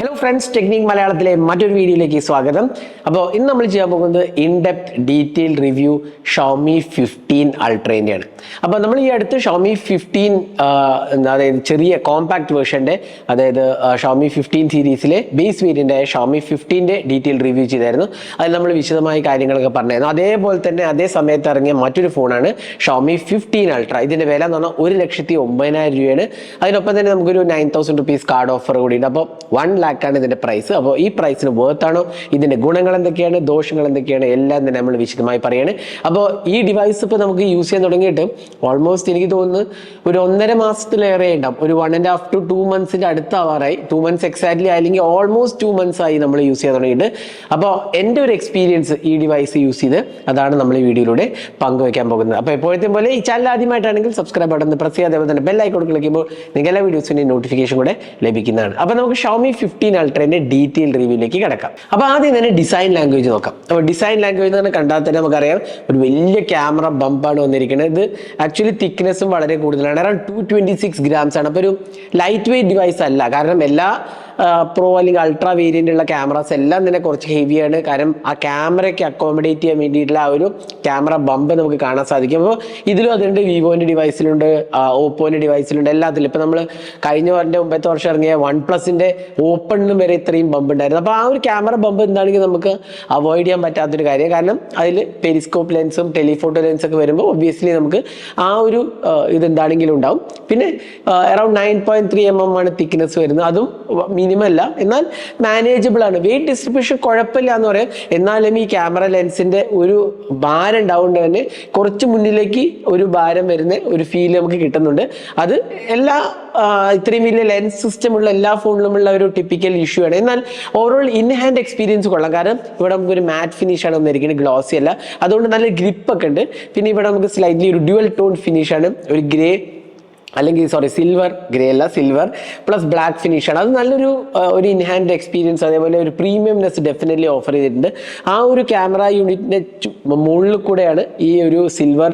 Hello friends technique മലയാളത്തിലെ മറ്റൊരു വീഡിയോയിലേക്ക് സ്വാഗതം. അപ്പോൾ ഇന്ന് നമ്മൾ ചെയ്യാൻ പോകുന്നത് in depth detail review Xiaomi fifteen അൾട്രേന്റെയാണ് അപ്പോൾ നമ്മൾ ഈ അടുത്ത് ഷോമി ഫിഫ്റ്റീൻ അതായത് ചെറിയ കോമ്പാക്ട് വേർഷന്റെ അതായത് ഷോമി ഫിഫ്റ്റീൻ സീരീസിലെ ബേസ് വേരിയന്റ് ഷോമി ഫിഫ്റ്റീന്റെ ഡീറ്റെയിൽ റിവ്യൂ ചെയ്തായിരുന്നു. അതിൽ നമ്മൾ വിശദമായ കാര്യങ്ങളൊക്കെ പറഞ്ഞായിരുന്നു. അതേപോലെ തന്നെ അതേ സമയത്ത് ഇറങ്ങിയ മറ്റൊരു ഫോണാണ് ഷോമി ഫിഫ്റ്റീൻ അൾട്ര ഇതിന്റെ വില എന്ന് പറഞ്ഞാൽ ഒരു ലക്ഷത്തി ഒമ്പതിനായിരം രൂപയാണ്. അതിനൊപ്പം തന്നെ നമുക്കൊരു nine thousand rupees card offer കൂടിയുണ്ട് അപ്പോൾ വൺ ലാക്കാണ് ഇതിന്റെ പ്രൈസ് അപ്പോൾ ഈ പ്രൈസിന് വേർത്താണോ ഇതിന്റെ ഗുണങ്ങൾ എന്തൊക്കെയാണ്? ദോഷങ്ങൾ എന്തൊക്കെയാണ്? എല്ലാം തന്നെ നമ്മൾ വിശദമായി പറയാണ്. അപ്പോൾ ഈ ഡിവൈസ് ഇപ്പോൾ നമുക്ക് യൂസ് ചെയ്യാൻ തുടങ്ങിയിട്ട് ഓൾമോസ്റ്റ് എനിക്ക് തോന്നുന്നു ഒരു ഒന്നര മാസത്തിലേറെ ഉണ്ടാവും. ഒരു one and half two two മന്ത്സിന്റെ അടുത്താവാറായി. ടു മന്ത്സ് എക്സാക്ട്ലി അല്ലെങ്കിൽ ഓൾമോസ്റ്റ് ടു മന്ത്സ് ആയി നമ്മൾ യൂസ് ചെയ്യാൻ തുടങ്ങിയിട്ട് അപ്പോൾ എന്റെ ഒരു എക്സ്പീരിയൻസ് ഈ ഡിവൈസ് യൂസ് ചെയ്ത് അതാണ് നമ്മൾ ഈ വീഡിയോയിലൂടെ പങ്കുവയ്ക്കാൻ പോകുന്നത്. അപ്പോൾ എപ്പോഴത്തെയും പോലെ ഈ ചാനൽ ആദ്യമായിട്ടാണെങ്കിൽ സബ്സ്ക്രൈബ് ബട്ടൺ പ്രസ് ചെയ്യാതെ അതേപോലെ തന്നെ ബെല്ലൈക്കോട്ട് ക്ലിക്ക് ചെയ്യുമ്പോൾ നിങ്ങൾക്ക് എല്ലാ വീഡിയോസിന്റെയും നോട്ടിഫിക്കേഷൻ കൂടെ ലഭിക്കുന്നതാണ്. അപ്പോൾ നമുക്ക് ഷോമി ഫിഫ്റ്റീൻ അൾട്രേന്റെ ഡീറ്റെയിൽ റിവ്യൂലേക്ക് കിടക്കാം. അപ്പോൾ ആദ്യം തന്നെ ഡിസൈൻ ലാംഗ്വേജ് നോക്കാം. അപ്പോൾ ഡിസൈൻ ലാംഗ്വേജ് എന്ന് കണ്ടാൽ തന്നെ നമുക്കറിയാം ഒരു വലിയ ക്യാമറ ബമ്പാണ് വന്നിരിക്കുന്നത്. ഇത് ആക്ച്വലി തിക്നെസ്സും വളരെ കൂടുതലാണ്. Around two twenty six grams ആണ്. അപ്പോൾ ഒരു ലൈറ്റ് വെയിറ്റ് ഡിവൈസ് അല്ല. കാരണം എല്ലാ പ്രോ അല്ലെങ്കിൽ അൾട്രാ വേരിയന്റ് ഉള്ള ക്യാമറാസ് എല്ലാം തന്നെ കുറച്ച് ഹെവിയാണ് കാരണം ആ ക്യാമറയ്ക്ക് അക്കോമഡേറ്റ് ചെയ്യാൻ വേണ്ടിയിട്ടുള്ള ആ ഒരു ക്യാമറ ബമ്പ് നമുക്ക് കാണാൻ സാധിക്കും. അപ്പോൾ ഇതിലും അതുണ്ട് വിവോന്റെ ഡിവൈസിലുണ്ട് ഓപ്പോന്റെ ഡിവൈസിലുണ്ട് എല്ലാത്തിലും. ഇപ്പോൾ നമ്മൾ കഴിഞ്ഞ വർഷം മുമ്പത്തെ വർഷം ഇറങ്ങിയ വൺ പ്ലസിന്റെ ഓപ്പണിനും വരെ ഇത്രയും ബമ്പ് ഉണ്ടായിരുന്നു. അപ്പോൾ ആ ഒരു ക്യാമറ ബമ്പ് എന്താണെങ്കിൽ നമുക്ക് അവോയ്ഡ് ചെയ്യാൻ പറ്റാത്തൊരു കാര്യം. കാരണം അതിൽ പെരിസ്കോപ്പ് ലെൻസും ടെലിഫോട്ടോ ലെൻസൊക്കെ വരുമ്പോൾ ഒബ്വിയസ്ലി നമുക്ക് ആ ഒരു ഇത് ഇതെന്താണെങ്കിലും ഉണ്ടാവും. പിന്നെ around nine point three M M ആണ് തിക്നെസ് വരുന്നത്. അതും മിനിമം അല്ല. എന്നാൽ മാനേജബിൾ ആണ്. വെയിറ്റ് ഡിസ്ട്രിബ്യൂഷൻ കുഴപ്പമില്ല എന്ന് പറയാം. എന്നാലും ഈ ക്യാമറ ലെൻസിന്റെ ഒരു ഭാരം ഉണ്ടാവുകൊണ്ട് തന്നെ കുറച്ച് മുന്നിലേക്ക് ഒരു ഭാരം വരുന്ന ഒരു ഫീൽ നമുക്ക് കിട്ടുന്നുണ്ട്. അത് എല്ലാ ഇത്രയും വലിയ ലെൻസ് സിസ്റ്റം ഉള്ള എല്ലാ ഫോണിലുമുള്ള ഒരു ടിപ്പിക്കൽ ഇഷ്യൂ ആണ്. എന്നാൽ ഓവറോൾ ഇൻ ഹാൻഡ് എക്സ്പീരിയൻസ് കൊള്ളാം. കാരണം ഇവിടെ നമുക്ക് ഒരു മാറ്റ് ഫിനിഷ് ആണ് വന്നിരിക്കുന്നത് ഗ്ലോസി അല്ല. അതുകൊണ്ട് നല്ല ഗ്രിപ്പ് ഒക്കെ ഉണ്ട്. പിന്നെ ഇവിടെ നമുക്ക് സ്ലൈറ്റ്ലി ഒരു ഡ്യുവൽ ടോൺ ഫിനിഷ് ആണ്. ഒരു ഗ്രേ അല്ലെങ്കിൽ സോറി സിൽവർ ഗ്രേ അല്ല സിൽവർ പ്ലസ് ബ്ലാക്ക് ഫിനിഷ് ആണ്. അത് നല്ലൊരു ഒരു ഇൻഹാൻഡ് എക്സ്പീരിയൻസ് അതേപോലെ ഒരു പ്രീമിയംനെസ് ഡെഫിനറ്റ്ലി ഓഫർ ചെയ്തിട്ടുണ്ട്. ആ ഒരു ക്യാമറ യൂണിറ്റിന്റെ മുകളിൽ കൂടെയാണ് ഈ ഒരു സിൽവർ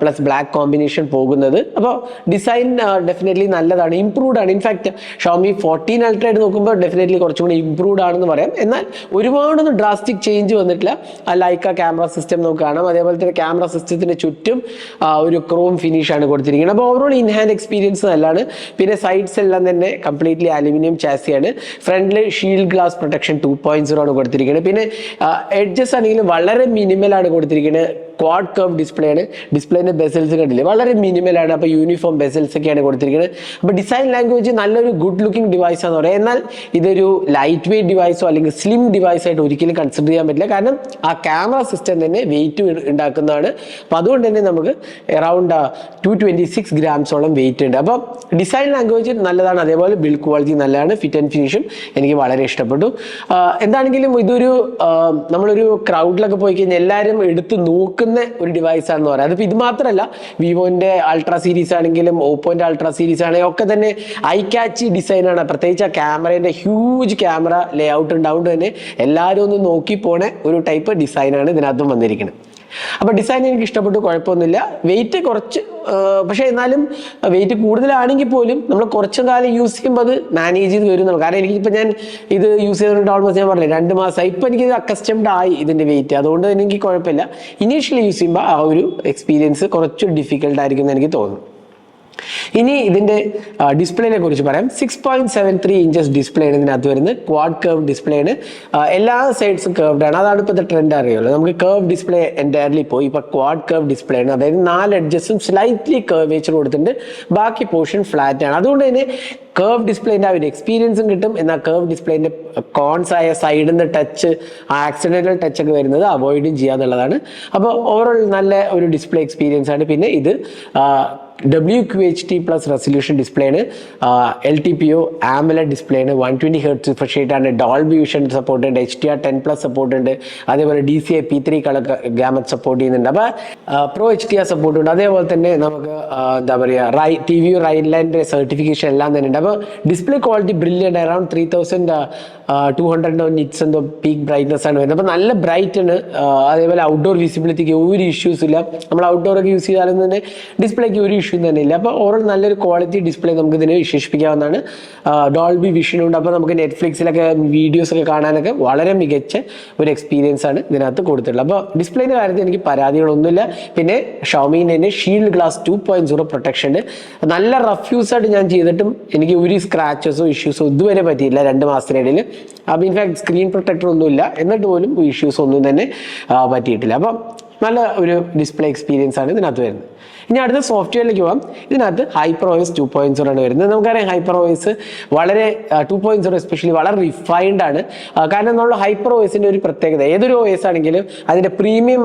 പ്ലസ് ബ്ലാക്ക് കോമ്പിനേഷൻ പോകുന്നത്. അപ്പോൾ ഡിസൈൻ ഡെഫിനറ്റ്ലി നല്ലതാണ്. ഇംപ്രൂവ്ഡ് ആണ്. ഇൻഫാക്റ്റ് ഷോമി ഫോർട്ടീൻ അൾട്രായിട്ട് നോക്കുമ്പോൾ ഡെഫിനറ്റ്ലി കുറച്ചും കൂടി ഇംപ്രൂവ്ഡ് ആണെന്ന് പറയാം. എന്നാൽ ഒരുപാടൊന്നും ഡ്രാസ്റ്റിക് ചേഞ്ച് വന്നിട്ടില്ല. ആ ലൈക്ക ക്യാമറ സിസ്റ്റം നമുക്ക് കാണാം. അതേപോലെ തന്നെ ക്യാമറ സിസ്റ്റത്തിന് ചുറ്റും ഒരു ക്രോം ഫിനിഷ് ആണ് കൊടുത്തിരിക്കുന്നത്. അപ്പോൾ ഓവറോൾ ഇൻഹാൻഡ് എക്സ്പീരിയൻസ് നല്ലതാണ്. പിന്നെ സൈഡ്സ് എല്ലാം തന്നെ കംപ്ലീറ്റ്ലി അലുമിനിയം ചാസിയാണ് ഫ്രണ്ടിൽ shield glass protection two point zero ആണ് കൊടുത്തിരിക്കുന്നത് പിന്നെ എഡ്ജസ് ആണെങ്കിലും വളരെ മിനിമൽ ആണ് കൊടുത്തിരിക്കുന്നത് ക്വാഡ് കർവ് ഡിസ്പ്ലേ ആണ്. ഡിസ്പ്ലേന്റെ ബെസൽസ് കണ്ടില്ലേ? വളരെ മിനിമലാണ് അപ്പോൾ യൂണിഫോം ബെസൽസ് ഒക്കെയാണ് കൊടുത്തിരിക്കുന്നത് അപ്പോൾ ഡിസൈൻ ലാംഗ്വേജ് നല്ലൊരു ഗുഡ് ലുക്കിംഗ് ഡിവൈസ് ആണെന്ന് പറയാം. എന്നാൽ ഇതൊരു ലൈറ്റ് വെയിറ്റ് ഡിവൈസോ അല്ലെങ്കിൽ സ്ലിം ഡിവൈസ് ആയിട്ട് ഒരിക്കലും കൺസിഡർ ചെയ്യാൻ പറ്റില്ല. കാരണം ആ ക്യാമറ സിസ്റ്റം തന്നെ വെയിറ്റ് ഉണ്ടാക്കുന്നതാണ്. അപ്പം അതുകൊണ്ട് തന്നെ നമുക്ക് അറൗണ്ട് ടു ട്വന്റി സിക്സ് ഗ്രാംസോളം വെയിറ്റ് ഉണ്ട്. അപ്പോൾ ഡിസൈൻ ലാംഗ്വേജ് നല്ലതാണ്. അതേപോലെ ബിൽഡ് ക്വാളിറ്റി നല്ലതാണ്. ഫിറ്റ് ആൻഡ് ഫിനിഷും എനിക്ക് വളരെ ഇഷ്ടപ്പെട്ടു. എന്താണെങ്കിലും ഇതൊരു നമ്മളൊരു ക്രൗഡിലൊക്കെ പോയി കഴിഞ്ഞാൽ എല്ലാവരും എടുത്ത് നോക്കുന്ന ഒരു ഡിവൈസ് ആണെന്ന് പറയാം. അതിപ്പോൾ ഇത് മാത്രമല്ല വിവോന്റെ അൾട്രാ സീരീസ് ആണെങ്കിലും ഓപ്പോന്റെ അൾട്രാ സീരീസ് ആണെങ്കിലും ഒക്കെ തന്നെ ഐ ക്യാച്ചി ഡിസൈൻ ആണ്. പ്രത്യേകിച്ച് ആ ക്യാമറേന്റെ ഹ്യൂജ് ക്യാമറ ലേ ഔട്ട് ഉണ്ടാവുകൊണ്ട് തന്നെ എല്ലാവരും ഒന്ന് നോക്കി പോണ ഒരു ടൈപ്പ് ഡിസൈനാണ് ഇതിനകത്തും വന്നിരിക്കുന്നത്. അപ്പോൾ ഡിസൈൻ എനിക്ക് ഇഷ്ടപ്പെട്ടു കുഴപ്പമൊന്നുമില്ല. വെയിറ്റ് കുറച്ച് പക്ഷേ എന്നാലും വെയിറ്റ് കൂടുതലാണെങ്കിൽ പോലും നമ്മൾ കുറച്ചു കാലം യൂസ് ചെയ്യുമ്പോൾ അത് മാനേജ് ചെയ്ത് വരുന്നുള്ളൂ കാരണം എനിക്കിപ്പോൾ ഞാൻ ഇത് യൂസ് ചെയ്തുകൊണ്ട് ഓൾമോസ്റ്റ് ഞാൻ പറഞ്ഞില്ല രണ്ട് മാസമായി ഇപ്പം എനിക്ക് അക്കസ്റ്റംഡ് ആയി ഇതിന്റെ വെയിറ്റ് അതുകൊണ്ട് തന്നെ എനിക്ക് കുഴപ്പമില്ല. ഇനീഷ്യലി യൂസ് ചെയ്യുമ്പോൾ ആ ഒരു എക്സ്പീരിയൻസ് കുറച്ച് ഡിഫിക്കൽട്ടായിരിക്കും എന്ന് എനിക്ക് തോന്നുന്നു. ഇനി ഇതിന്റെ ഡിസ്പ്ലേനെ കുറിച്ച് പറയാം. Six point seven three inches display ആണ് ഇതിനകത്ത് വരുന്നത്. ക്വാഡ് കർവ് ഡിസ്പ്ലേ ആണ്. എല്ലാ സൈഡ്സും കർവ്ഡ് ആണ്. അതാണ് ഇപ്പോഴത്തെ ട്രെൻഡ് അറിയുള്ളൂ. നമുക്ക് കർവ് ഡിസ്പ്ലേ എന്റയർലി പോയി. ഇപ്പൊ ക്വാഡ് കർവ് ഡിസ്പ്ലേ ആണ്. അതായത് നാല് അഡ്ജസ്റ്റും സ്ലൈറ്റ്ലി കർവേച്ചർ കൊടുത്തിട്ടുണ്ട്. ബാക്കി പോർഷൻ ഫ്ലാറ്റ് ആണ്. അതുകൊണ്ട് തന്നെ കർവ് ഡിസ്പ്ലേന്റെ ആ ഒരു എക്സ്പീരിയൻസും കിട്ടും. എന്നാൽ കർവ് ഡിസ്പ്ലേന്റെ കോൺസ് ആയ സൈഡിൽ നിന്ന് ടച്ച് ആ ആക്സിഡന്റൽ ടച്ച് ഒക്കെ വരുന്നത് അവോയ്ഡും ചെയ്യാന്നുള്ളതാണ്. അപ്പോൾ ഓവറോൾ നല്ല ഒരു ഡിസ്പ്ലേ എക്സ്പീരിയൻസ് ആണ്. പിന്നെ ഇത് W Q H T plus resolution display ആണ് L T P O AMOLED display ആണ് വൺ ട്വന്റി ഹെർട്സ് റിഫ്രഷ് ആണ്. ഡോൾബി വിഷൻ സപ്പോർട്ട് ഉണ്ട് H T R ten plus support ഉണ്ട്. അതേപോലെ D C I P three colour gamut support ചെയ്യുന്നുണ്ട്. അപ്പോൾ pro H T R support ഉണ്ട്. അതേപോലെ തന്നെ നമുക്ക് എന്താ പറയുക റൈ ടി വി റൈൻലാൻഡ് സർട്ടിഫിക്കേഷൻ എല്ലാം തന്നെ ഉണ്ട്. അപ്പോൾ display quality brilliant around three thousand two hundred nits എന്തോ പീക്ക് ബ്രൈറ്റ്നസ് ആണ് വരുന്നത്. അപ്പോൾ നല്ല ബ്രൈറ്റ് ആണ്. അതേപോലെ ഔട്ട്ഡോർ വിസിബിലിറ്റിക്ക് ഒരു ഇഷ്യൂസ് ഇല്ല. നമ്മൾ ഔട്ട്ഡോറൊക്കെ യൂസ് ചെയ്താലും തന്നെ ഡിസ്പ്ലേക്ക് ഒരു ഇഷ്യൂ ഇഷ്യൂ തന്നെ ഇല്ല അപ്പോൾ ഓവറോൾ നല്ലൊരു ക്വാളിറ്റി ഡിസ്പ്ലേ നമുക്ക് ഇതിന് വിശേഷിപ്പിക്കാവുന്നതാണ് ഡോൾബി വിഷൻ ഉണ്ട്. അപ്പോൾ നമുക്ക് നെറ്റ്ഫ്ലിക്സിലൊക്കെ വീഡിയോസ് ഒക്കെ കാണാനൊക്കെ വളരെ മികച്ച ഒരു എക്സ്പീരിയൻസ് ആണ് ഇതിനകത്ത് കൊടുത്തിട്ടുള്ളത്. അപ്പോൾ ഡിസ്പ്ലേയുടെ കാര്യത്തിൽ എനിക്ക് പരാതികളൊന്നുമില്ല. പിന്നെ ഷോമീന്റെ തന്നെ shield glass two point zero protection നല്ല റഫ് യൂസ് ആയിട്ട് ഞാൻ ചെയ്തിട്ടും എനിക്ക് ഒരു സ്ക്രാച്ചസോ ഇഷ്യൂസോ ഇതുവരെ പറ്റിയില്ല രണ്ട് മാസത്തിനിടയിൽ അപ്പോൾ ഇൻഫാക്ട് സ്ക്രീൻ പ്രൊട്ടക്ടർ ഒന്നുമില്ല. എന്നിട്ട് പോലും ഇഷ്യൂസ് ഒന്നും തന്നെ പറ്റിയിട്ടില്ല. അപ്പം നല്ല ഒരു ഡിസ്പ്ലേ എക്സ്പീരിയൻസ് ആണ് ഇതിനകത്ത് വരുന്നത്. ഇനി അടുത്ത സോഫ്റ്റ്വെയറിലേക്ക് പോകാം ഇതിനകത്ത് Hyper OS two point zero ആണ് വരുന്നത്. നമുക്കറിയാം ഹൈപ്പർ ഓയസ് വളരെ ടു പോയിന്റ് സീറോ എസ്പെഷ്യലി വളരെ റിഫൈൻഡ് ആണ്. കാരണം നമ്മൾ ഹൈപ്പർ ഓയസിന്റെ ഒരു പ്രത്യേകത ഏതൊരു ഓയസ് ആണെങ്കിലും അതിന്റെ പ്രീമിയം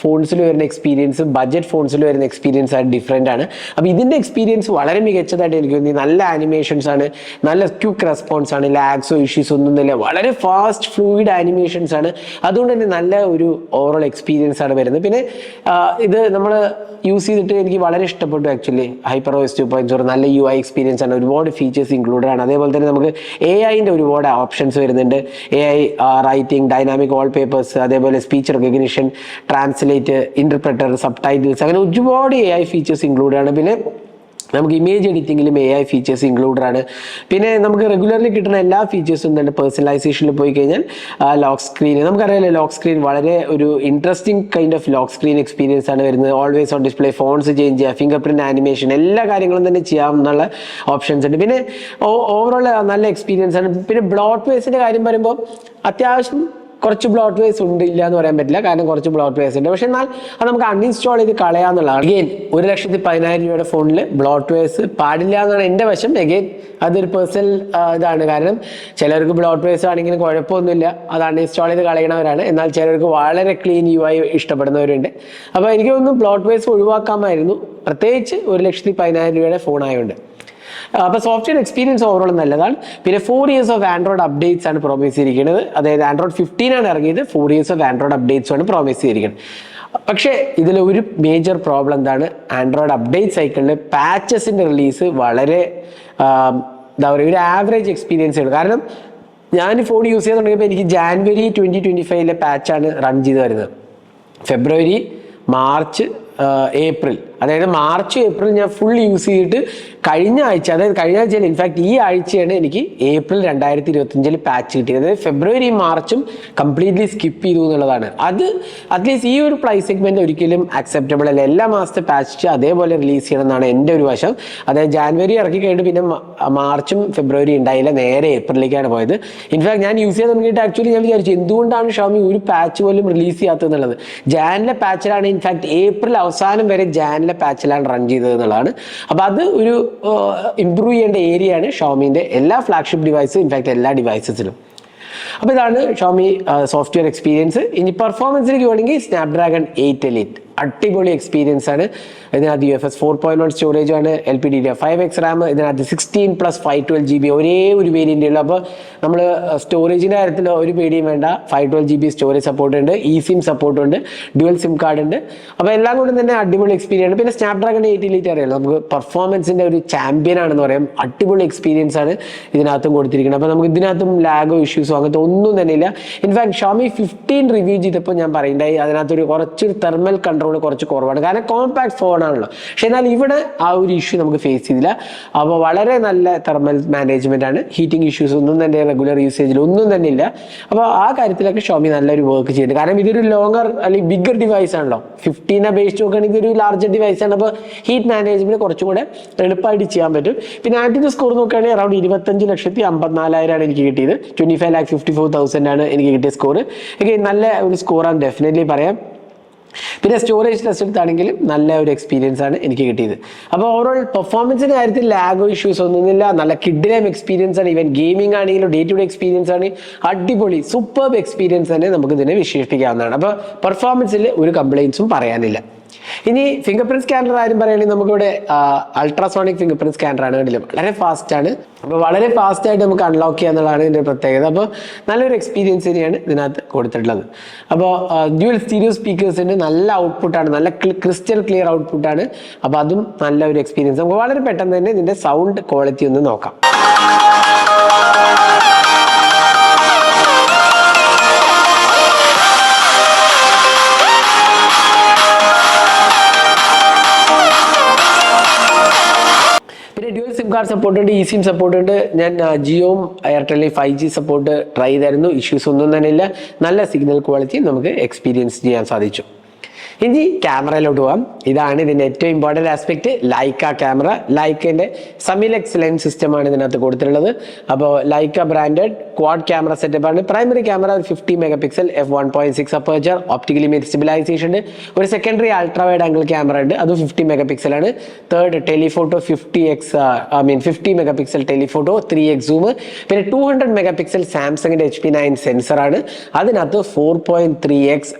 ഫോൺസിൽ വരുന്ന എക്സ്പീരിയൻസ് ബഡ്ജറ്റ് ഫോൺസിൽ വരുന്ന എക്സ്പീരിയൻസ് ആയിട്ട് ഡിഫറെന്റ് ആണ്. അപ്പോൾ ഇതിന്റെ എക്സ്പീരിയൻസ് വളരെ മികച്ചതായിട്ട് എനിക്ക് തോന്നി നല്ല ആനിമേഷൻസ് ആണ് നല്ല ക്യൂക്ക് റെസ്പോൺസ് ആണ് ലാഗ്സോ ഇഷ്യൂസ് ഒന്നും ഇല്ല. വളരെ ഫാസ്റ്റ് ഫ്ലൂയിഡ് ആനിമേഷൻസ് ആണ്. അതുകൊണ്ട് തന്നെ നല്ല ഒരു ഓവറോൾ എക്സ്പീരിയൻസ് ആണ് വരുന്നത്. പിന്നെ ഇത് നമ്മൾ യൂസ് ചെയ്തിട്ട് എനിക്ക് വളരെ ഇഷ്ടപ്പെട്ടു actually Hyper OS two point zero നല്ല യു ഐ എക്സ്പീരിയൻസ് ആണ്. ഒരുപാട് ഫീച്ചേഴ്സ് ഇൻക്ലൂഡഡ് ആണ്. അതേപോലെ തന്നെ നമുക്ക് എ ഐന്റെ ഒരുപാട് ഓപ്ഷൻസ് വരുന്നുണ്ട്. A I writing dynamic wallpapers അതേപോലെ speech recognition translate interpreter subtitles അങ്ങനെ ഒരുപാട് എ ഐ ഫീച്ചേഴ്സ് ഇൻക്ലൂഡ് ആണ്. പിന്നെ നമുക്ക് ഇമേജ് എഡിറ്റിങ്ങിലും എ ഐ ഫീച്ചേഴ്സ് ഇൻക്ലൂഡഡ് ആണ്. പിന്നെ നമുക്ക് റെഗുലർലി കിട്ടുന്ന എല്ലാ ഫീച്ചേഴ്സും തന്നെ പേഴ്സണലൈസേഷനിൽ പോയി കഴിഞ്ഞാൽ ലോക്ക് സ്ക്രീൻ നമുക്കറിയാലോ ലോക്ക് സ്ക്രീൻ വളരെ ഒരു interesting kind of lock screen experience ആണ് വരുന്നത്. Always on display phones change ചെയ്യുക ഫിംഗർ പ്രിന്റ് ആനിമേഷൻ എല്ലാ കാര്യങ്ങളും തന്നെ ചെയ്യാമെന്നുള്ള ഓപ്ഷൻസ് ഉണ്ട്. പിന്നെ ഓവറോൾ നല്ല എക്സ്പീരിയൻസ് ആണ്. പിന്നെ ബ്ലോട്ട് വേസിന്റെ കാര്യം പറയുമ്പോൾ അത്യാവശ്യം കുറച്ച് ബ്ലോട്ട് വേസ് ഉണ്ട് ഇല്ല എന്ന് പറയാൻ പറ്റില്ല. കാരണം കുറച്ച് ബ്ലോട്ട് വേസ് ഉണ്ട്. പക്ഷെ എന്നാൽ അത് നമുക്ക് അൺഇൻസ്റ്റാൾ ചെയ്ത് കളയാന്നുള്ളതാണ്. അഗെയിൻ ഒരു ലക്ഷത്തി പതിനായിരം രൂപയുടെ ഫോണിൽ ബ്ലോട്ട് വേസ് പാടില്ല എന്നാണ് എന്റെ വശം. അഗെയിൻ അതൊരു പേഴ്സണൽ ഇതാണ്. കാരണം ചിലർക്ക് ബ്ലോട്ട് വേസ് ആണെങ്കിലും കുഴപ്പമൊന്നുമില്ല. അത് അൺഇൻസ്റ്റാൾ ചെയ്ത് കളയണവരാണ്. എന്നാൽ ചിലർക്ക് വളരെ ക്ലീൻ യു ഐ ഇഷ്ടപ്പെടുന്നവരുണ്ട്. അപ്പോൾ എനിക്ക് തോന്നുന്നു ബ്ലോട്ട് വേസ് ഒഴിവാക്കാമായിരുന്നു. പ്രത്യേകിച്ച് ഒരു ലക്ഷത്തി പതിനായിരം രൂപയുടെ ഫോൺ ആയതുകൊണ്ട് അപ്പോൾ സോഫ്റ്റ്വെയർ എക്സ്പീരിയൻസ് ഓവറോൾ നല്ലതാണ്. പിന്നെ four years of Android updates ആണ് പ്രോമിസ് ചെയ്തിരിക്കുന്നത്. അതായത് ആൻഡ്രോയിഡ് ഫിഫ്റ്റീൻ ആണ് ഇറങ്ങിയത്. Four years of Android updates ആണ് പ്രോമിസ് ചെയ്തിരിക്കുന്നത്. പക്ഷേ ഇതിൽ ഒരു മേജർ പ്രോബ്ലം എന്താണ്? ആൻഡ്രോയിഡ് അപ്ഡേറ്റ് സൈക്കിളിൽ പാച്ചസിന്റെ റിലീസ് വളരെ എന്താ പറയുക ഒരു ആവറേജ് എക്സ്പീരിയൻസ് ആണ്. കാരണം ഞാൻ ഫോൺ യൂസ് ചെയ്യാൻ തുടങ്ങിയപ്പോൾ എനിക്ക് ജാൻവരി ട്വന്റി ട്വന്റി ഫൈവിലെ പാച്ചാണ് റൺ ചെയ്ത് വരുന്നത്. ഫെബ്രുവരി മാർച്ച് ഏപ്രിൽ അതായത് മാർച്ച് ഏപ്രിൽ ഞാൻ ഫുൾ യൂസ് ചെയ്തിട്ട് കഴിഞ്ഞ ആഴ്ച അതായത് കഴിഞ്ഞ ആഴ്ചയിൽ ഇൻഫാക്ട് ഈ ആഴ്ചയാണ് എനിക്ക് ഏപ്രിൽ രണ്ടായിരത്തി ഇരുപത്തിയഞ്ചിൽ പാച്ച് കിട്ടിയത്. അതായത് ഫെബ്രുവരി മാർച്ചും കംപ്ലീറ്റ്ലി സ്കിപ്പ് ചെയ്തു എന്നുള്ളതാണ്. അത് അറ്റ്ലീസ്റ്റ് ഈ ഒരു പ്രൈസ് സെഗ്മെന്റ് ഒരിക്കലും അക്സെപ്റ്റബിൾ അല്ല. എല്ലാ മാസത്തെ പാച്ച് അതേപോലെ റിലീസ് ചെയ്യണം എന്നാണ് എന്റെ ഒരു വശം. അതായത് ജാനുവരി ഇറക്കി കഴിഞ്ഞിട്ട് പിന്നെ മാർച്ചും ഫെബ്രുവരി ഉണ്ടായില്ല നേരെ ഏപ്രിലേക്കാണ് പോയത്. ഇൻഫാക്ട് ഞാൻ യൂസ് ചെയ്യാൻ തുടങ്ങിയിട്ട് ആക്ച്വലി ഞാൻ വിചാരിച്ചു എന്തുകൊണ്ടാണ് ഷോമി ഒരു പാച്ച് പോലും റിലീസ് ചെയ്യാത്തത് എന്നുള്ളത്? ജാനിലെ പാച്ചിലാണ് ഇൻഫാക്ട് ഏപ്രിൽ അവസാനം വരെ ജാനിലെ പാച്ചിലാണ് റൺ ചെയ്തത് എന്നുള്ളതാണ് അപ്പോൾ അത് ഒരു ഇമ്പ്രൂവ് ചെയ്യേണ്ട ഏരിയയാണ് ഷോമിന്റെ എല്ലാ ഫ്ലാഗ്ഷിപ്പ് ഡിവൈസും ഇൻഫാക്റ്റ് എല്ലാ ഡിവൈസസിലും അപ്പോൾ ഇതാണ് ഷോമി സോഫ്റ്റ്വെയർ എക്സ്പീരിയൻസ് ഇനി പെർഫോമൻസിലേക്ക് വേണമെങ്കിൽ സ്നാപ്ഡ്രാഗൺ എയ്റ്റ് എലിറ്റ് അടിപൊളി എക്സ്പീരിയൻസ് ആണ്. ഇതിനകത്ത് U F S four point one storage ആണ് L P D five X RAM ഇതിനകത്ത് sixteen plus five twelve G B ഒരേ ഒരു വേരിയന്റ് ഉള്ളൂ. അപ്പോൾ നമ്മൾ സ്റ്റോറേജിന്റെ കാര്യത്തിൽ ഒരു പേടിയും വേണ്ട. Five twelve G B storage support ഉണ്ട് ഇ സിം സപ്പോർട്ട് ഉണ്ട് ഡ്യുവൽ സിം കാർഡ് ഉണ്ട്. അപ്പോൾ എല്ലാം കൊണ്ടും തന്നെ അടിപൊളി എക്സ്പീരിയൻസ് ആണ്. പിന്നെ സ്നാപ്ഡ്രാഗൺ എയ്റ്റ് എലിറ്റ് അറിയാലോ? നമുക്ക് പെർഫോമൻസിന്റെ ഒരു ചാമ്പ്യൻ ആണെന്ന് പറയാം. അടിപൊളി എക്സ്പീരിയൻസ് ആണ് ഇതിനകത്തും കൊടുത്തിരിക്കുന്നത്. അപ്പോൾ നമുക്ക് ഇതിനകത്തും ലാഗോ ഇഷ്യൂസോ അങ്ങനത്തെ ഒന്നും തന്നെ ഇല്ല. ഇൻഫാക്ട് ഷോമി ഫിഫ്റ്റീൻ റിവ്യൂ ചെയ്തപ്പോൾ ഞാൻ പറയുണ്ടായി അതിനകത്തൊരു കുറച്ചൊരു തെർമൽ കൺട്രോൾ കുറച്ച് കുറവാണ്. കാരണം കോമ്പാക്ട് ഫോണാണല്ലോ പക്ഷെ എന്നാൽ ഇവിടെ ആ ഒരു ഇഷ്യൂ നമുക്ക് ഫേസ് ചെയ്തില്ല. അപ്പോൾ വളരെ നല്ല തെർമൽ മാനേജ്മെന്റ് ആണ്. ഹീറ്റിംഗ് ഇഷ്യൂസ് ഒന്നും തന്നെ റെഗുലർ യൂസേജിൽ ഒന്നും തന്നെ ഇല്ല. അപ്പോൾ ആ കാര്യത്തിലൊക്കെ ഷോമി നല്ലൊരു വർക്ക് ചെയ്യുന്നുണ്ട് കാരണം ഇതൊരു ലോങ്ങർ അല്ലെങ്കിൽ ബിഗർ ഡിവൈസ് ആണല്ലോ. ഫിഫ്റ്റീനെ ബേസ് നോക്കുകയാണെങ്കിൽ ഇതൊരു ലാർജർ ഡിവൈസ് ആണ്. അപ്പോൾ ഹീറ്റ് മാനേജ്മെന്റ് കുറച്ചും കൂടെ എളുപ്പമായിട്ട് ചെയ്യാൻ പറ്റും. പിന്നെ ആന്റിന്റെ സ്കോർ നോക്കുകയാണെങ്കിൽ അറൗണ്ട് ഇരുപത്തഞ്ച് ലക്ഷത്തി അമ്പത്തിനാലായിരമാണ് എനിക്ക് കിട്ടിയത്. Twenty five lakh fifty four thousand ആണ് എനിക്ക് കിട്ടിയ സ്കോർ എനിക്ക് നല്ല ഒരു സ്കോറാണ് ഡെഫിനറ്റ്ലി പറയാം. പിന്നെ സ്റ്റോറേജ് ടെസ്റ്റ് എടുത്താണെങ്കിലും നല്ല ഒരു എക്സ്പീരിയൻസ് ആണ് എനിക്ക് കിട്ടിയത്. അപ്പോൾ ഓവറോൾ പെർഫോമൻസിന്റെ കാര്യത്തിൽ ലാഗോ ഇഷ്യൂസ് ഒന്നുമില്ല. നല്ല കിഡിലേം എക്സ്പീരിയൻസ് ആണ്. ഈവൻ ഗെയിമിംഗ് ആണെങ്കിലും ഡേ ടു ഡേ എക്സ്പീരിയൻസ് ആണ്. അടിപൊളി സൂപ്പർബ് എക്സ്പീരിയൻസ് തന്നെ നമുക്ക് ഇതിനെ വിശേഷിപ്പിക്കാവുന്നതാണ്. അപ്പോൾ പെർഫോമൻസിൽ ഒരു കംപ്ലയിൻസും പറയാനില്ല. ഇനി ഫിംഗർ പ്രിന്റ് സ്കാനർ ആരും പറയുകയാണെങ്കിൽ നമുക്കിവിടെ അൾട്രാസോണിക് ഫിംഗർ പ്രിന്റ് സ്കാനർ ആണ് കണ്ടില്ല വളരെ ഫാസ്റ്റ് ആണ്. അപ്പോൾ വളരെ ഫാസ്റ്റ് ആയിട്ട് നമുക്ക് അൺലോക്ക് ചെയ്യുക എന്നുള്ളതാണ് ഇതിന്റെ പ്രത്യേകത. അപ്പോൾ നല്ലൊരു എക്സ്പീരിയൻസ് തന്നെയാണ് ഇതിനകത്ത് കൊടുത്തിട്ടുള്ളത്. അപ്പോൾ ഡ്യുവൽ സ്റ്റീരിയോ സ്പീക്കേഴ്സിന്റെ നല്ല ഔട്ട്പുട്ടാണ് നല്ല ക്രിസ്റ്റൽ ക്ലിയർ ഔട്ട്പുട്ടാണ് അപ്പോൾ അതും നല്ല ഒരു എക്സ്പീരിയൻസ് നമുക്ക് വളരെ പെട്ടെന്ന് തന്നെ ഇതിന്റെ സൗണ്ട് ക്വാളിറ്റി ഒന്ന് നോക്കാം. കാർഡ് സപ്പോർട്ട് ഉണ്ട് ഇ സിം സപ്പോർട്ട് ഉണ്ട്. ഞാൻ ജിയോയും എയർടെലും ഫൈവ് ജി സപ്പോർട്ട് ട്രൈ ചെയ്തായിരുന്നു. ഇഷ്യൂസ് ഒന്നും തന്നെ ഇല്ല. നല്ല സിഗ്നൽ ക്വാളിറ്റി നമുക്ക് എക്സ്പീരിയൻസ് ചെയ്യാൻ സാധിച്ചു. ഇനി ക്യാമറയിലോട്ട് പോകാം ഇതാണ് ഇതിന്റെ ഏറ്റവും ഇമ്പോർട്ടന്റ് ആസ്പെക്റ്റ് ലൈക്ക ക്യാമറ ലൈക്കിന്റെ സമിലെക്സ് ലെൻസ് സിസ്റ്റമാണ് ഇതിനകത്ത് കൊടുത്തിട്ടുള്ളത്. അപ്പോൾ Leica branded quad camera setup ആണ്. പ്രൈമറി ക്യാമറ ഒരു fifty megapixel F one point six aperture optically image stabilisation ഉണ്ട്. ഒരു secondary ultra wide angle camera ഉണ്ട്. അത് ഫിഫ്റ്റി മെഗാ പിക്സൽ ആണ്. Third telephoto fifty X I mean fifty megapixel telephoto three X zoom പിന്നെ two hundred mega pixel സാംസങ്ങിന്റെ H P nine sensor ആണ്. അതിനകത്ത് four point three X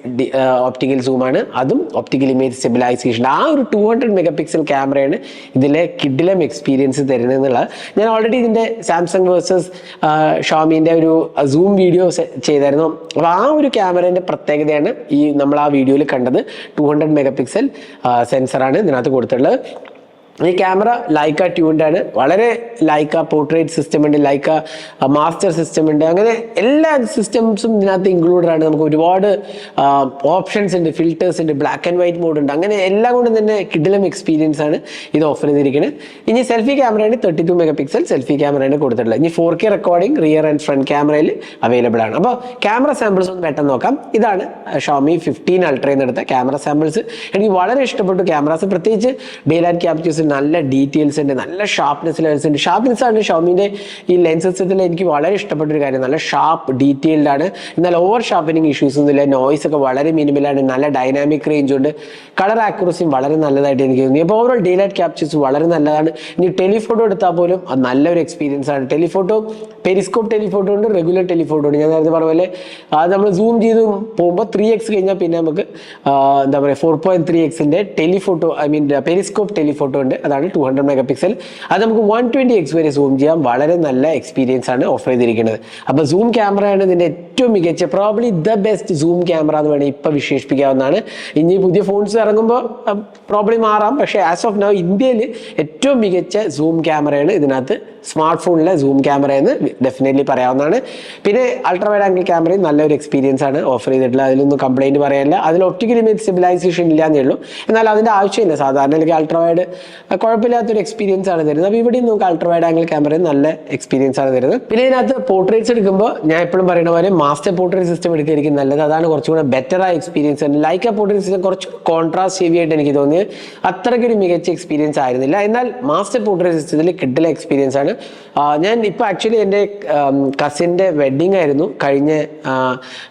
optical zoom ആണ്. അതും optical image stabilisation ആ ഒരു to hundred mega pixel ക്യാമറയാണ് ഇതിലെ കിഡിലം എക്സ്പീരിയൻസ് തരുന്നത് എന്നുള്ളത്. ഞാൻ ഓൾറെഡി ഇതിന്റെ സാംസങ് വേഴ്സസ് ഷോമിന്റെ ഒരു സൂം വീഡിയോ ചെയ്തായിരുന്നു. അപ്പോൾ ആ ഒരു ക്യാമറേന്റെ പ്രത്യേകതയാണ് ഈ നമ്മൾ ആ വീഡിയോയിൽ കണ്ടത്. ടു ഹൺഡ്രഡ് മെഗാ പിക്സൽ സെൻസറാണ് ഇതിനകത്ത് കൊടുത്തിട്ടുള്ളത്. ഈ ക്യാമറ ലൈക്ക ട്യൂൺഡ് ആണ്. വളരെ ലൈക്ക പോർട്രേറ്റ് സിസ്റ്റം ഉണ്ട് ലൈക്ക മാസ്റ്റർ സിസ്റ്റം ഉണ്ട്. അങ്ങനെ എല്ലാ സിസ്റ്റംസും ഇതിനകത്ത് ഇൻക്ലൂഡഡ് ആണ്. നമുക്ക് ഒരുപാട് ഓപ്ഷൻസ് ഉണ്ട് ഫിൽറ്റേഴ്സ് ഉണ്ട് ബ്ലാക്ക് ആൻഡ് വൈറ്റ് മോഡ് ഉണ്ട്. അങ്ങനെ എല്ലാം കൊണ്ടും തന്നെ കിഡിലം എക്സ്പീരിയൻസ് ആണ് ഇത് ഓഫർ ചെയ്തിരിക്കുന്നത് ഇനി സെൽഫി ക്യാമറയാണ് thirty two megapixel selfie ക്യാമറയാണ് കൊടുത്തിട്ടുള്ളത്. ഇനി four K recording rear and front ക്യാമറയിൽ അവൈലബിൾ ആണ്. അപ്പോൾ ക്യാമറ സാമ്പിൾസ് ഒന്ന് പെട്ടെന്ന് നോക്കാം. ഇതാണ് ഷോമി ഫിഫ്റ്റീൻ അൾട്രയിൽ നിന്ന് എടുത്ത ക്യാമറ സാമ്പിൾസ് എനിക്ക് വളരെ ഇഷ്ടപ്പെട്ടു ക്യാമറാസ്. പ്രത്യേകിച്ച് ഡേ ലൈറ്റ് ക്യാപ്ചേഴ്സ് നല്ല ഡീറ്റെയിൽസ് ഉണ്ട് നല്ല ഷാർപ്നെസ് ലെൻസ് ഉണ്ട്. ഷാർപ്നെസ് ആണ് ഷോമിന്റെ ഈ ലെൻസ് എനിക്ക് വളരെ ഇഷ്ടപ്പെട്ട ഒരു കാര്യം. നല്ല ഷാർപ്പ് ഡീറ്റെയിൽഡ് ആണ്. എന്നാൽ ഓവർ ഷാർപ്പനിങ് ഇഷ്യൂസ് ഒന്നുമില്ല. നോയ്സ് ഒക്കെ വളരെ മിനിമലാണ് നല്ല ഡൈനാമിക് റേഞ്ച് ഉണ്ട്. കളർ ആക്യുറസിയും വളരെ നല്ലതായിട്ട് എനിക്ക് തോന്നി. അപ്പോൾ ഓവറോൾ ഡേ ലൈറ്റ് ക്യാപ്ചേഴ്സ് വളരെ നല്ലതാണ്. ഇനി ടെലിഫോട്ടോ എടുത്താൽ പോലും അത് നല്ലൊരു എക്സ്പീരിയൻസ് ആണ്. ടെലിഫോട്ടോ പെരിസ്കോപ്പ് ടെലിഫോട്ടോ ഉണ്ട് റെഗുലർ ടെലിഫോട്ടോ ഉണ്ട്. ഞാൻ നേരത്തെ പറഞ്ഞ പോലെ അത് നമ്മൾ സൂം ചെയ്ത് പോകുമ്പോൾ ത്രീ എക്സ് കഴിഞ്ഞാൽ പിന്നെ നമുക്ക് എന്താ പറയുക ഫോർ പോയിന്റ് ത്രീ എക്സിന്റെ telephoto I mean periscope telephoto ഉണ്ട്. അതാണ് ടു ഹൺഡ്രഡ് മെഗാ പിക്സൽ അത് നമുക്ക് വൺ ട്വന്റി എക്സ് വരെ സൂം ചെയ്യാം. വളരെ നല്ല എക്സ്പീരിയൻസ് ആണ് ഓഫർ ചെയ്തിരിക്കുന്നത്. അപ്പോൾ സൂം ക്യാമറയാണ് ഇതിന്റെ ഏറ്റവും മികച്ച probably the best zoom camera എന്ന് വേണമെങ്കിൽ ഇപ്പം വിശേഷിപ്പിക്കാവുന്നതാണ്. ഇനി പുതിയ ഫോൺസ് ഇറങ്ങുമ്പോൾ പ്രോബ്ലി മാറാം. പക്ഷേ ആസ് ഓഫ് നൗ ഇന്ത്യയിൽ ഏറ്റവും മികച്ച സൂം ക്യാമറയാണ് ഇതിനകത്ത് സ്മാർട്ട് ഫോണിലെ സൂം ക്യാമറ എന്ന് ഡെഫിനറ്റ്ലി പറയാവുന്നതാണ്. പിന്നെ അൾട്രാ വൈഡ് ആംഗിൾ ക്യാമറയും നല്ലൊരു എക്സ്പീരിയൻസ് ആണ്. ഓഫർ ചെയ്തിട്ടുള്ളത് അതിലൊന്നും കംപ്ലൈന്റ് പറയാനില്ല അതിൽ ഒറ്റയ്ക്ക് ഇമേജ് സ്റ്റെബിലൈസേഷൻ ഇല്ലാന്നേ ഉള്ളൂ. എന്നാൽ അതിന്റെ ആവശ്യമില്ല. സാധാരണ അല്ലെങ്കിൽ അൾട്രാ വൈഡ് കുഴപ്പമില്ലാത്തൊരു എക്സ്പീരിയൻസ് ആണ് തരുന്നത്. അപ്പോൾ ഇവിടെയും നമുക്ക് അൾട്രാ വൈഡ് ആംഗിൾ ക്യാമറയും നല്ല എക്സ്പീരിയൻസ് ആണ് തരുന്നത്. പിന്നെ ഇതിനകത്ത് പോർട്രേറ്റ്സ് എടുക്കുമ്പോൾ ഞാൻ എപ്പോഴും പറയുന്ന പോലെ മാസ്റ്റർ പോർട്രേറ്റ് സിസ്റ്റം എടുക്കുകയായിരിക്കും നല്ലത്. അതാണ് കുറച്ചും കൂടെ ബെറ്റർ ആയ എക്സ്പീരിയൻസ് ലൈക്ക പോർട്രേറ്റ് സിസ്റ്റം കുറച്ച് കോൺട്രാസ്റ്റ് ഹെവി ആയിട്ട് എനിക്ക് തോന്നിയത് അത്രയ്ക്കൊരു മികച്ച എക്സ്പീരിയൻസ് ആയിരുന്നില്ല. എന്നാൽ മാസ്റ്റർ പോർട്രേറ്റ് സിസ്റ്റത്തിൽ കിട്ടില്ല എക്സ്പീരിയൻസ് ആണ്. ഞാൻ ഇപ്പോൾ ആക്ച്വലി എന്റെ കസിന്റെ വെഡിങ് ആയിരുന്നു കഴിഞ്ഞ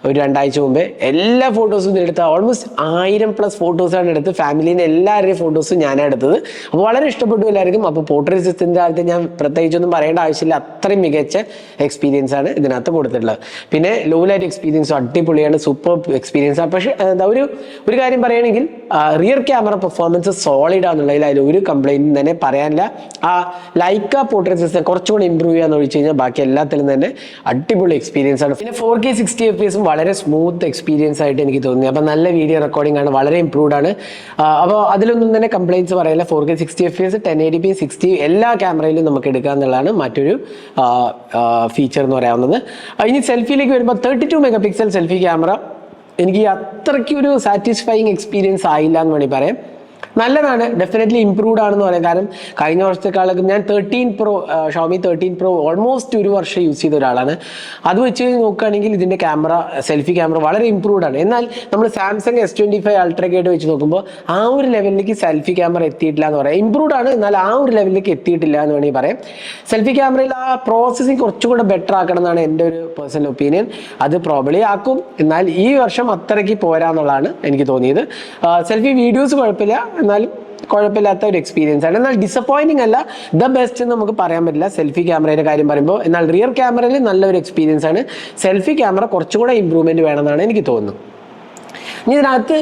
ഒരു രണ്ടാഴ്ച മുമ്പേ. എല്ലാ ഫോട്ടോസും എടുത്ത ഓൾമോസ്റ്റ് ആയിരം പ്ലസ് ഫോട്ടോസാണ് എടുത്ത് ഫാമിലീന്റെ എല്ലാവരുടെയും ഫോട്ടോസും ഞാനാണ് എടുത്തത്. അപ്പോൾ വളരെ ഇഷ്ടപ്പെട്ടു എല്ലാവർക്കും. അപ്പോൾ പോർട്രേറ്റ് സിസ്റ്റത്തിന്റെ കാലത്ത് ഞാൻ പ്രത്യേകിച്ചൊന്നും പറയേണ്ട ആവശ്യമില്ല. അത്രയും മികച്ച എക്സ്പീരിയൻസ് ആണ് ഇതിനകത്ത് കൊടുത്തിട്ടുള്ളത്. പിന്നെ ലോ ലൈറ്റ് എക്സ്പീരിയൻസ് അടിപൊളിയാണ് സൂപ്പർ എക്സ്പീരിയൻസ് ആണ് പക്ഷേ എന്താ ഒരു ഒരു കാര്യം പറയുകയാണെങ്കിൽ റിയർ ക്യാമറ പെർഫോമൻസ് സോളിഡ് ആണെന്നുള്ളതിൽ അതിൽ ഒരു കംപ്ലൈന്റും തന്നെ പറയാനില്ല. ആ ലൈക്ക പോർട്രേറ്റ് സിസ്റ്റം കുറച്ചുകൂടി ഇമ്പ്രൂവ് ചെയ്യാന്ന് ഒഴിച്ചു കഴിഞ്ഞാൽ ബാക്കി എല്ലാത്തിലും തന്നെ അടിപൊളി എക്സ്പീരിയൻസ് ആണ്. പിന്നെ ഫോർ കെ സിക്സ്റ്റി എഫ് എസും വളരെ സ്മൂത്ത് എക്സ്പീരിയൻസ് ആയിട്ട് എനിക്ക് തോന്നി. അപ്പോൾ നല്ല വീഡിയോ റെക്കോർഡിംഗ് ആണ് വളരെ ഇംപ്രൂവ്ഡ് ആണ്. അപ്പോൾ അതിലൊന്നും തന്നെ കംപ്ലൈന്റ്സ് പറയില്ല four K sixty F S ten eighty P sixty എല്ലാ ക്യാമറയിലും നമുക്ക് എടുക്കുക എന്നുള്ളതാണ് മറ്റൊരു ഫീച്ചർ എന്ന് പറയാവുന്നത്. ഇനി സെൽഫിയിലേക്ക് വരുമ്പോൾ thirty two megapixel selfie camera എനിക്ക് അത്രയ്ക്ക് ഒരു സാറ്റിസ്ഫൈങ് എക്സ്പീരിയൻസ് ആയില്ല എന്ന് വേണമെങ്കിൽ പറയാം. നല്ലതാണ്. ഡെഫിനറ്റ്ലി ഇംപ്രൂവ്ഡ് ആണെന്ന് പറയാം. കാരണം കഴിഞ്ഞ വർഷത്തെക്കാളൊക്കെ ഞാൻ thirteen pro Xiaomi thirteen pro almost ഒരു വർഷം യൂസ് ചെയ്ത ഒരാളാണ്. അത് വെച്ച് നോക്കുകയാണെങ്കിൽ ഇതിന്റെ ക്യാമറ സെൽഫി ക്യാമറ വളരെ ഇംപ്രൂവ്ഡ് ആണ്. എന്നാൽ നമ്മൾ സാംസങ് എസ് ട്വന്റി ഫൈവ് അൾട്രയൊക്കെ വെച്ച് നോക്കുമ്പോൾ ആ ഒരു ലെവലിലേക്ക് സെൽഫി ക്യാമറ എത്തിയിട്ടില്ല എന്ന് പറയാം. ഇംപ്രൂവ്ഡ് ആണ്. എന്നാൽ ആ ഒരു ലെവലിലേക്ക് എത്തിയിട്ടില്ല എന്ന് വേണമെങ്കിൽ പറയാം. സെൽഫി ക്യാമറയിൽ ആ പ്രോസസ്സിങ് കുറച്ചും കൂടെ ബെറ്റർ ആക്കണം എന്നാണ് എന്റെ ഒരു പേഴ്സണൽ ഒപ്പീനിയൻ അത് പ്രോബ്ലി ആക്കും. എന്നാൽ ഈ വർഷം അത്രയ്ക്ക് പോരാന്നുള്ളതാണ് എനിക്ക് തോന്നിയത്. സെൽഫി വീഡിയോസ് കുഴപ്പമില്ല. എന്നാലും കുഴപ്പമില്ലാത്ത ഒരു എക്സ്പീരിയൻസ് ആണ്. എന്നാൽ ഡിസപ്പോയിന്റിംഗ് അല്ല ദ ബെസ്റ്റ് എന്ന് നമുക്ക് പറയാൻ പറ്റില്ല. സെൽഫി ക്യാമറയുടെ കാര്യം പറയുമ്പോൾ എന്നാൽ റിയർ ക്യാമറയിൽ നല്ലൊരു എക്സ്പീരിയൻസ് ആണ്. സെൽഫി ക്യാമറ കുറച്ചുകൂടെ ഇമ്പ്രൂവ്മെന്റ് വേണമെന്നാണ് എനിക്ക് തോന്നുന്നത്. ഇനി ഇതിനകത്ത്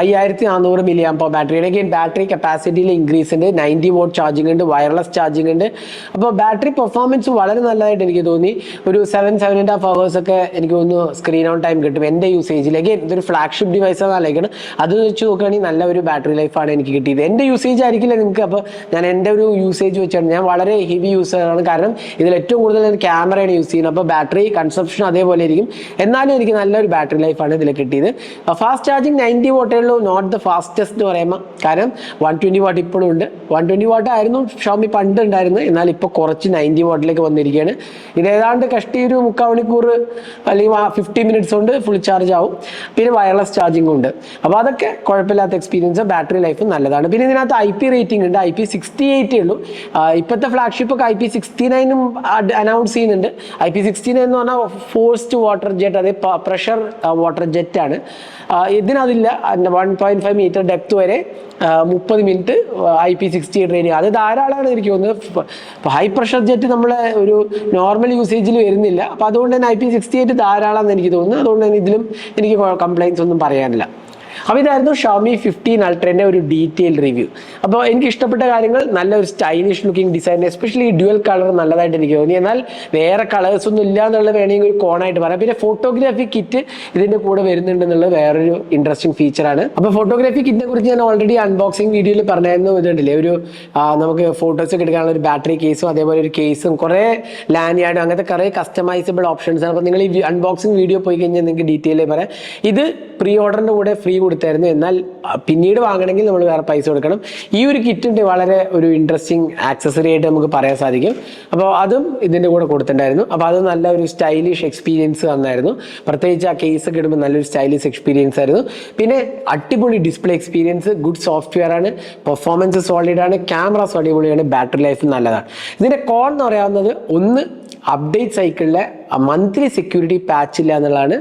അയ്യായിരത്തി നാനൂറ് മില്ലി ആമ്പോ ബാറ്ററിയുടെ ബാറ്ററി കപ്പാസിറ്റിയിൽ ഇൻക്രീസ് ഉണ്ട്. നയന്റി വോട്ട് ചാർജിങ് ഉണ്ട് വയർലെസ് ചാർജിങ് ഉണ്ട്. അപ്പോൾ ബാറ്ററി പെർഫോമൻസ് വളരെ നല്ലതായിട്ട് എനിക്ക് തോന്നി. ഒരു seven seven and half hours ഒക്കെ എനിക്ക് തോന്നുന്നു സ്ക്രീൻ ഓൺ ടൈം കിട്ടും എന്റെ യൂസേജിലേക്ക് ഇതൊരു ഫ്ലാഗ്ഷിപ്പ് ഡിവൈസ് ആണെന്നാലേക്കാണ് അത് വെച്ച് നോക്കുകയാണെങ്കിൽ നല്ല ഒരു ബാറ്ററി ലൈഫാണ് എനിക്ക് കിട്ടിയത്. എന്റെ യൂസേജ് ആയിരിക്കില്ല നിങ്ങൾക്ക്. അപ്പോൾ ഞാൻ എന്റെ ഒരു യൂസേജ് വെച്ചാണ്. ഞാൻ വളരെ ഹെവി യൂസറാണ് കാരണം ഇതിൽ ഏറ്റവും കൂടുതൽ ഞാൻ ക്യാമറയാണ് യൂസ് ചെയ്യുന്നത്. അപ്പോൾ ബാറ്ററി കൺസപ്ഷൻ അതേപോലെ ഇരിക്കും എന്നാലും എനിക്ക് നല്ലൊരു ബാറ്ററി ലൈഫാണ് ഇതിൽ കിട്ടിയത്. ഫാസ്റ്റ് ചാർജിങ് നയന്റി വോട്ടേ ഉള്ളൂ നോട്ട് ദ ഫാസ്റ്റസ്റ്റ് എന്ന് പറയുമ്പോൾ കാരണം വൺ ട്വന്റി വാട്ട് ഇപ്പോഴും ഉണ്ട്. വൺ ട്വന്റി വാട്ട് ആയിരുന്നു ഷോമി പണ്ട് ഉണ്ടായിരുന്നു എന്നാൽ ഇപ്പോൾ കുറച്ച് നയന്റി വാട്ടിലേക്ക് വന്നിരിക്കുകയാണ്. ഇത് ഏതാണ്ട് കഷ്ടി ഒരു മുക്കാൽ മണിക്കൂർ അല്ലെങ്കിൽ ഫിഫ്റ്റി മിനിറ്റ്സ് കൊണ്ട് ഫുൾ ചാർജ് ആവും. പിന്നെ വയർലെസ് ചാർജിങ് ഉണ്ട്. അപ്പോൾ അതൊക്കെ കുഴപ്പമില്ലാത്ത എക്സ്പീരിയൻസ് ബാറ്ററി ലൈഫ് നല്ലതാണ്. പിന്നെ ഇതിനകത്ത് ഐ പി റേറ്റിംഗ് ഉണ്ട്. ഐ പി സിക്സ്റ്റി എയ്റ്റേ ഉള്ളൂ ഇപ്പോഴത്തെ ഫ്ലാഗ്ഷിപ്പ് ഒക്കെ ഐ പി സിക്സ്റ്റി നയനും അനൗൺസ് ചെയ്യുന്നുണ്ട്. ഐ പി സിക്സ്റ്റി നയൻ എന്ന് പറഞ്ഞാൽ ഫോഴ്സ്ഡ് വാട്ടർ ജെറ്റ് അതായത് പ്രഷർ വാട്ടർ ജെറ്റാണ് ഇതിനതില്ല one point five metre depth വരെ മുപ്പത് minute I P sixty rating അത് ധാരാളമാണ് എനിക്ക് തോന്നുന്നത് ഹൈ പ്രഷർ ജെറ്റ് നമ്മളെ ഒരു നോർമൽ യൂസേജിൽ വരുന്നില്ല. അപ്പോൾ അതുകൊണ്ട് തന്നെ ഐ പി സിക്സ്റ്റി എയ്റ്റ് ധാരാളമെന്ന് എനിക്ക് തോന്നുന്നു. അതുകൊണ്ട് തന്നെ ഇതിലും എനിക്ക് കംപ്ലൈൻസ് ഒന്നും പറയാനില്ല. അപ്പോൾ ഇതായിരുന്നു ഷോമി ഫിഫ്റ്റീൻ അൾട്രേന്റെ ഒരു ഡീറ്റെയിൽ റിവ്യൂ അപ്പോൾ എനിക്ക് ഇഷ്ടപ്പെട്ട കാര്യങ്ങൾ നല്ലൊരു stylish looking design especially dual colour നല്ലതായിട്ട് എനിക്ക് തോന്നി. എന്നാൽ വേറെ കളേഴ്സ് ഒന്നും ഇല്ല എന്നുള്ളത് വേണമെങ്കിൽ ഒരു കോണായിട്ട് പറയാം. പിന്നെ ഫോട്ടോഗ്രാഫി കിറ്റ് ഇതിന്റെ കൂടെ വരുന്നുണ്ട് എന്നുള്ളത് വേറൊരു ഇൻട്രസ്റ്റിംഗ് ഫീച്ചറാണ് അപ്പോൾ ഫോട്ടോഗ്രാഫി കിറ്റിനെ കുറിച്ച് ഞാൻ ഓൾറെഡി അൺബോക്സിംഗ് വീഡിയോയിൽ പറഞ്ഞായിരുന്നു. ഇതുണ്ടല്ലേ? ഒരു നമുക്ക് ഫോട്ടോസ് എടുക്കാനുള്ള ഒരു ബാറ്ററി കേസും അതേപോലെ ഒരു കേസും കുറേ ലാൻഡ് അങ്ങനത്തെ കുറേ കസ്റ്റമൈസബിൾ ഓപ്ഷൻസ് ആണ്. അപ്പോൾ നിങ്ങൾ ഈ അൺബോക്സിംഗ് വീഡിയോ പോയി കഴിഞ്ഞാൽ നിങ്ങൾക്ക് ഡീറ്റെയിൽ പറയാം. ഇത് പ്രീ ഓർഡറിന്റെ കൂടെ ഫ്രീ കൊടുത്തായിരുന്നു. എന്നാൽ പിന്നീട് വാങ്ങണമെങ്കിൽ നമ്മൾ വേറെ പൈസ കൊടുക്കണം. ഈ ഒരു കിറ്റിന്റെ വളരെ ഒരു ഇൻട്രസ്റ്റിംഗ് ആക്സസറി ആയിട്ട് നമുക്ക് പറയാൻ സാധിക്കും. അപ്പോൾ അതും ഇതിന്റെ കൂടെ കൊടുത്തിട്ടുണ്ടായിരുന്നു. അപ്പോൾ അത് നല്ല ഒരു സ്റ്റൈലിഷ് എക്സ്പീരിയൻസ് തന്നായിരുന്നു. പ്രത്യേകിച്ച് ആ കേസ് ഒക്കെ ഇടുമ്പോൾ നല്ലൊരു സ്റ്റൈലിഷ് എക്സ്പീരിയൻസ് ആയിരുന്നു. പിന്നെ അടിപൊളി ഡിസ്പ്ലേ എക്സ്പീരിയൻസ് ഗുഡ് സോഫ്റ്റ്വെയർ ആണ്. പെർഫോമൻസ് സോളിഡ് ആണ്. ക്യാമറാസ് അടിപൊളിയാണ് ബാറ്ററി ലൈഫ് നല്ലതാണ്. ഇതിന്റെ കോൺ എന്ന് പറയാവുന്നത് ഒന്ന് അപ്ഡേറ്റ് സൈക്കിളിലെ മന്ത്ലി സെക്യൂരിറ്റി പാച്ച് ഇല്ല എന്നുള്ളതാണ്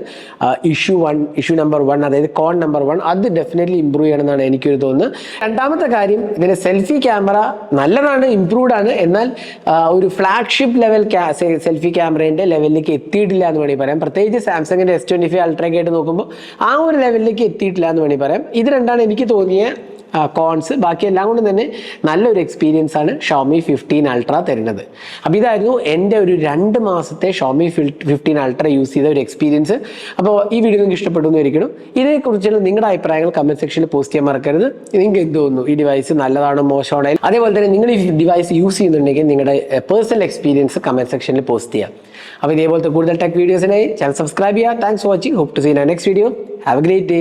issue one issue number one അതായത് കോൺ നമ്പർ വൺ അത് ഡെഫിനറ്റ്ലി ഇമ്പ്രൂവ് ചെയ്യണമെന്നാണ് എനിക്കൊരു തോന്നുന്നത്. രണ്ടാമത്തെ കാര്യം ഇതിന് സെൽഫി ക്യാമറ നല്ലതാണ് ഇമ്പ്രൂവ്ഡ് ആണ്. എന്നാൽ ഒരു ഫ്ലാഗ്ഷിപ്പ് ലെവൽ സെൽഫി ക്യാമറയുടെ ലെവലിലേക്ക് എത്തിയിട്ടില്ല എന്ന് വേണമെങ്കിൽ പറയാം. പ്രത്യേകിച്ച് സാംസങ്ങിന്റെ എസ് ട്വന്റി ഫൈവ് അൾട്രയൊക്കെ ആയിട്ട് നോക്കുമ്പോൾ ആ ഒരു ലെവലിലേക്ക് എത്തിയിട്ടില്ല എന്ന് വേണമെങ്കിൽ പറയാം. ഇത് രണ്ടാണ് എനിക്ക് തോന്നിയ കോൺസ് ബാക്കിയെല്ലാം കൊണ്ടും തന്നെ നല്ലൊരു എക്സ്പീരിയൻസ് ആണ് ഷോമി ഫിഫ്റ്റീൻ അൾട്ര തരുന്നത്. അപ്പോൾ ഇതായിരുന്നു എന്റെ ഒരു രണ്ട് മാസത്തെ ഷോമി ഫിഫ്റ്റീൻ അൾട്ര യൂസ് ചെയ്ത ഒരു എക്സ്പീരിയൻസ് അപ്പോൾ ഈ വീഡിയോ നിങ്ങൾക്ക് ഇഷ്ടപ്പെട്ടു എന്നിരിക്കണം ഇതിനെക്കുറിച്ചുള്ള നിങ്ങളുടെ അഭിപ്രായങ്ങൾ കമന്റ് സെക്ഷനിൽ പോസ്റ്റ് ചെയ്യാൻ മറക്കരുത്. നിങ്ങൾക്ക് എന്ത് തോന്നുന്നു? ഈ ഡിവൈസ് നല്ലതാണോ മോശമാണോ? അതേപോലെ തന്നെ നിങ്ങൾ ഈ ഡിവൈസ് യൂസ് ചെയ്യുന്നുണ്ടെങ്കിൽ നിങ്ങളുടെ പേഴ്സണൽ എക്സ്പീരിയൻസ് കമന്റ് സെക്ഷനിൽ പോസ്റ്റ് ചെയ്യാം. അപ്പോൾ ഇതേപോലത്തെ കൂടുതൽ ടെക് വീഡിയോസിനായി ചാനൽ സബ്സ്ക്രൈബ് ചെയ്യുക. Thanks for watching hope to see next video have a great day